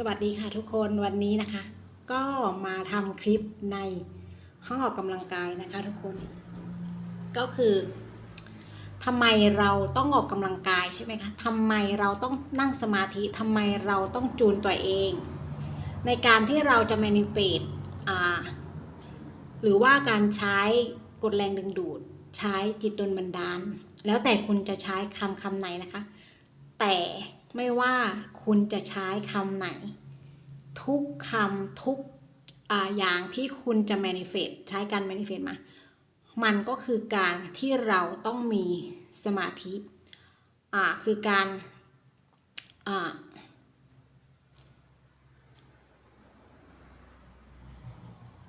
สวัสดีค่ะทุกคนวันนี้นะคะ ก็มาทำคลิปในห้องออกกำลังกายนะคะทุกคน ก็คือทำไมเราต้องออกกำลังกายใช่ไหมคะทำไมเราต้องนั่งสมาธิทำไมเราต้องจูนตัวเอง ในการที่เราจะ manifest อ่าหรือว่าการใช้กฎแรงดึงดูด ใช้จิตดลบันดาล แล้วแต่คุณจะใช้คำคำไหนนะคะ แต่ไม่ว่าคุณจะใช้คำไหน ทุกคำทุกออย่างที่คุณจะ manifest ใช้การ manifest มา มันก็คือการที่เราต้องมีสมาธิอ่าคือการอ่า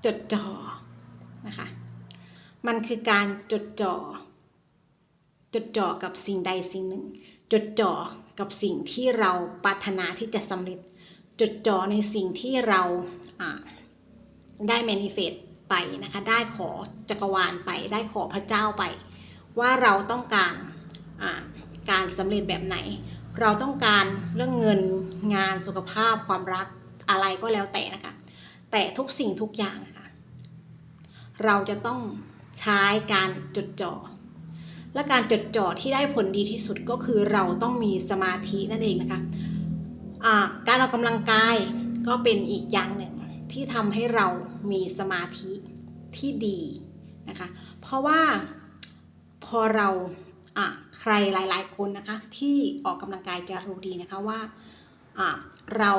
จดจ่อนะคะ มันคือการจดจ่อ จดจ่อกับสิ่งใดสิ่งหนึ่ง จดจ่อกับสิ่งที่เราปรารถนาที่จะสำเร็จ จดจ่อในสิ่งที่เราได้ manifest ไปนะคะ ได้ขอจักรวาลไป ได้ขอพระเจ้าไป ว่าเราต้องการการสำเร็จแบบไหน เราต้องการเรื่องเงินงานสุขภาพความรักอะไรก็แล้วแต่นะคะ แต่ทุกสิ่งทุกอย่างะค่ะเราจะต้องใช้การจดจ่อ และการจดจ่อที่ได้ผลดีที่สุดก็คือเราต้องมีสมาธินั่นเองนะคะะการออกกำลังกายก็เป็นอีกอย่างหนึ่งที่ทำให้เรามีสมาธิที่ดีนะคะเพราะว่าพอเราใครหลาย ๆ คนนะคะที่ออกกำลังกายจะรู้ดีนะคะว่าเรา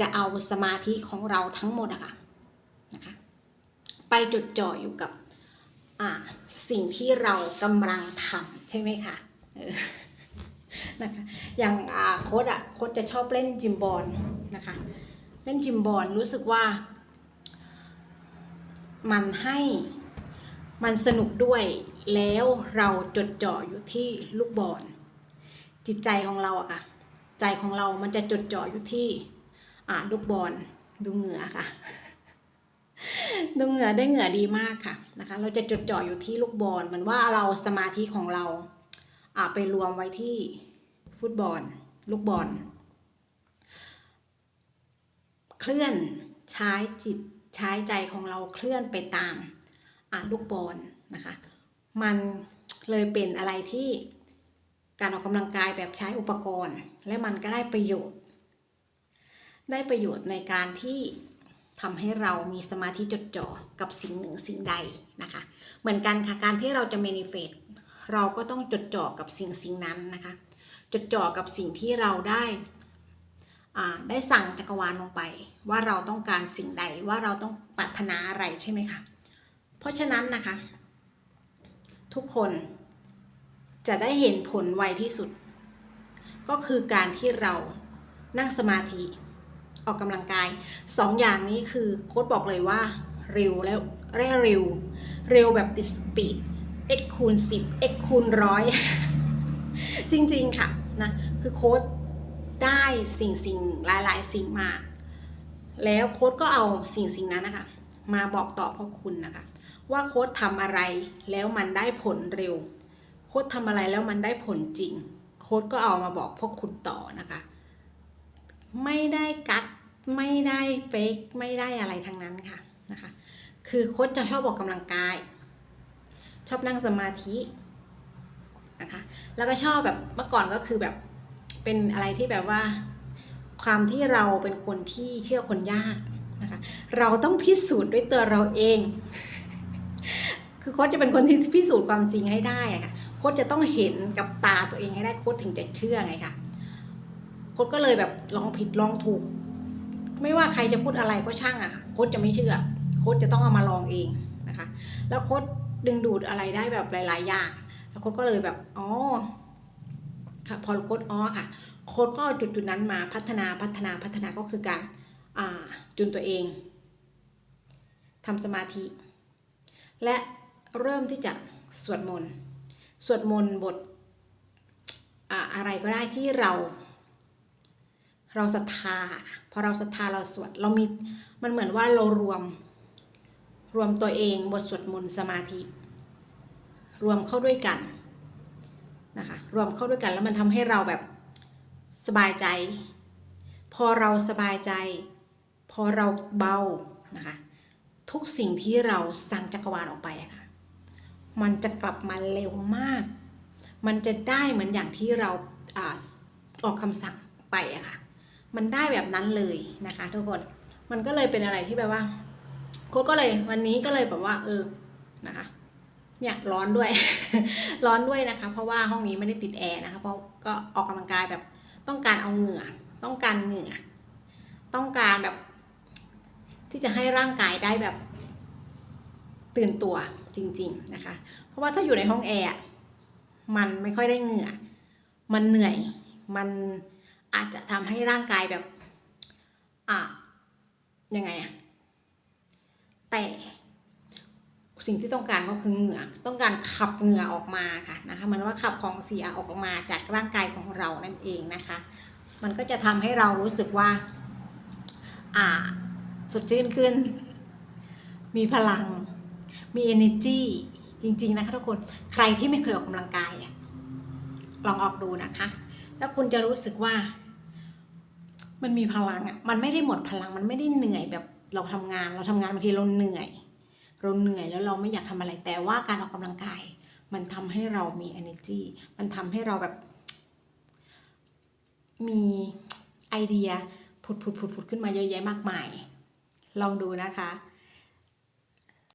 จะเอาสมาธิของเราทั้งหมดอะคะนะคะไปจดจ่ออยู่กับ สิ่งที่เรากำลังทำใช่ไหมคะนะคะอย่างโค้ดอะโค้ดจะชอบเล่นจิมบอลนะคะเล่นจิมบอลรู้สึกว่า มันให้มันสนุกด้วยแล้วเราจดจ่ออยู่ที่ลูกบอลจิตใจของเราอะค่ะใจของเรามันจะจดจ่ออยู่ที่ลูกบอลดูเหงื่อค่ะ ดูเหงื่อได้เหงื่อดีมากค่ะนะคะ เราจะจดจ่ออยู่ที่ลูกบอลเหมือนว่าเราสมาธิของเราอ่าไปรวมไว้ที่ฟุตบอล ลูกบอล เคลื่อนใช้จิตใช้ใจของเราเคลื่อนไปตามอ่าลูกบอลนะคะ มันเลยเป็นอะไรที่การออกกำลังกายแบบใช้อุปกรณ์ และมันก็ได้ประโยชน์ ได้ประโยชน์ในการที่ ทำให้เรามีสมาธิจดจ่อกับสิ่งหนึ่งสิ่งใดนะคะ เหมือนกันค่ะการที่เราจะ manifest เราก็ต้องจดจ่อกับสิ่งสิ่งนั้นนะคะ จดจ่อกับสิ่งที่เราได้ได้สั่งจักรวาลลงไป ว่าเราต้องการสิ่งใดว่าเราต้องปรารถนาอะไรใช่ไหมคะเพราะฉะนั้นนะคะ ทุกคนจะได้เห็นผลไวที่สุด ก็คือการที่เรานั่งสมาธิ ออกกำลังกายสองอย่างนี้คือโค้ดบอกเลยว่าเร็วแล้วเร็วเร็ว เร็วแบบติดสปีด x คูณ10 x คูณร้อยจริงๆค่ะนะคือโค้ดได้สิ่งสิ่งหลายๆ สิ่งมา แล้วโค้ดก็เอาสิ่งสิ่งนั้นนะคะ มาบอกต่อพวกคุณนะคะ ว่าโค้ดทำอะไรแล้วมันได้ผลเร็ว โค้ดทำอะไรแล้วมันได้ผลจริง โค้ดก็เอามาบอกพวกคุณต่อนะคะ ไม่ได้กักไม่ได้เฟกไม่ได้อะไรทั้งนั้นค่ะนะคะ คือโค้ชจะชอบออกกำลังกาย ชอบนั่งสมาธินะคะ แล้วก็ชอบแบบเมื่อก่อนก็คือแบบเป็นอะไรที่แบบว่า ความที่เราเป็นคนที่เชื่อคนยากนะคะ เราต้องพิสูจน์ด้วยตัวเราเอง คือโค้ชจะเป็นคนที่พิสูจน์ความจริงให้ได้ะค่ะโค้ชจะต้องเห็นกับตาตัวเองให้ได้โค้ชถึงจะเชื่อไงค่ะ โค้ชก็เลยแบบลองผิดลองถูก ไม่ว่าใครจะพูดอะไรก็ช่างอะโค้ชจะไม่เชื่อ โค้ชจะต้องเอามาลองเองนะคะ แล้วโค้ชดึงดูดอะไรได้แบบหลาย ๆ อย่าง แล้วโค้ชก็เลยแบบอ๋อค่ะพอโค้ชอ๋อค่ะ โค้ชก็จุดจุดๆนั้นมาพัฒนาพัฒนาพัฒนาก็คือการอ่าจุนตัวเองทำสมาธิ และเริ่มที่จะสวดมนต์สวดมนต์บทอ่าอะไรก็ได้ที่เรา เราศรัทธาพอเราศรัทธาเราสวดเรามีมันเหมือนว่าเรารวมรวมตัวเองบทสวดมนต์สมาธิ รวมเข้าด้วยกันนะคะรวมเข้าด้วยกันแล้วมันทำให้เราแบบสบายใจ พอเราสบายใจ พอเราเบานะคะทุกสิ่งที่เราสั่งจักรวาลออกไปอะค่ะมันจะกลับมาเร็วมาก มันจะได้เหมือนอย่างที่เราอาออกคำสั่งไปอะค่ะ มันได้แบบนั้นเลยนะคะ ทุกคนมันก็เลยเป็นอะไรที่แบบว่าโค้ชก็เลยวันนี้ก็เลยแบบว่า เออนะคะเนี่ยร้อนด้วย ร้อนด้วยนะคะ เพราะว่าห้องนี้ไม่ได้ติดแอร์นะคะเพราะก็ออกกำลังกายแบบต้องการเอาเหงื่อ ต้องการเหงื่อ ต้องการแบบ ที่จะให้ร่างกายได้แบบ ตื่นตัวจริง ๆนะคะ เพราะว่าถ้าอยู่ในห้องแอร์มันไม่ค่อยได้เหงื่อ มันเหนื่อยมัน อาจจะทำให้ร่างกายแบบ อะยังไงอะแต่สิ่งที่ต้องการก็คือเหงื่อ ต้องการขับเหงื่อออกมาค่ะนะคะเหมันว่าขับของเสียออกมาจากร่างกายของเรานั่นเองนะคะ มันก็จะทำให้เรารู้สึกว่า อ่า สดชื่นขึ้น มีพลัง มี energy จริง ๆ นะคะทุกคนใครที่ไม่เคยออกกำลังกายลองออกดูนะคะ แล้วคุณจะรู้สึกว่า มันมีพลังอะ มันไม่ได้หมดพลัง มันไม่ได้เหนื่อยแบบเราทำงาน เราทำงานบางทีเราเหนื่อย เราเหนื่อยแล้วเราไม่อยากทำอะไร แต่ว่าการออกกำลังกาย มันทำให้เรามี energy มันทำให้เราแบบ มีไอเดียผุดผุดผุดผุดขึ้นมาเยอะแยะมากมาย ลองดูนะคะ